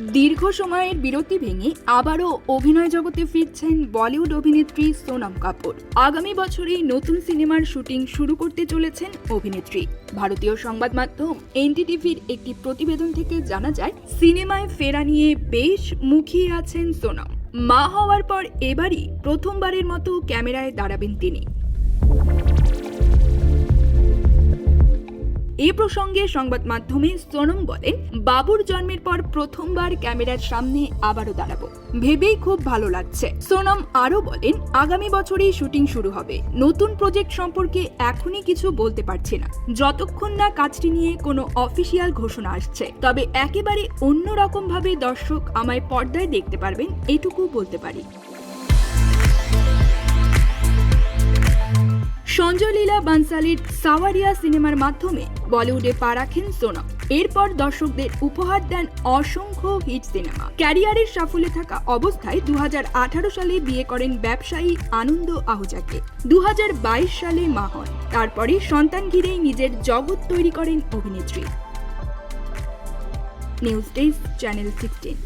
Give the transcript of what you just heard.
দীর্ঘ সময়ের বিরতি ভেঙে আবারও অভিনয় জগতে ফিরছেন বলিউড অভিনেত্রী সোনাম কাপুর। আগামী বছরেই নতুন সিনেমার শুটিং শুরু করতে চলেছেন অভিনেত্রী। ভারতীয় সংবাদ মাধ্যম এনডিটিভির একটি প্রতিবেদন থেকে জানা যায়, সিনেমায় ফেরা নিয়ে বেশ মুখিয়ে আছেন সোনাম। মা হওয়ার পর এবারই প্রথমবারের মতো ক্যামেরায় দাঁড়াবেন তিনি। এ প্রসঙ্গে সংবাদ মাধ্যমে সোনম বলেন, বাবুর জন্মের পর প্রথমবার ক্যামেরার সামনে আবারও দাঁড়াবো। ভেবেই খুব ভালো লাগছে। সোনম আরও বলেন, আগামী বছরেই শুটিং শুরু হবে। নতুন প্রজেক্ট সম্পর্কে এখনই কিছু বলতে পারছি না। যতক্ষণ না কাজটি নিয়ে কোনো অফিসিয়াল ঘোষণা আসছে। তবে একেবারে অন্যরকম ভাবে দর্শক আমায় পর্দায় দেখতে পারবেন, এটুকু বলতে পারি। সঞ্জয় লীলা বানসালির সাওয়ারিয়া সিনেমার মাধ্যমে বলিউডে পা রাখেন সোনম। এরপর দর্শকদের উপহার দেন অসংখ্য হিট সিনেমা। ক্যারিয়ারের সাফল্যে থাকা অবস্থায় দু হাজার আঠারো সালে বিয়ে করেন ব্যবসায়ী আনন্দ আহুজাকে। দু হাজার বাইশ সালে মা হন। তারপরে সন্তান ঘিরেই নিজের জগৎ তৈরি করেন অভিনেত্রী। News desk, channel sixteen.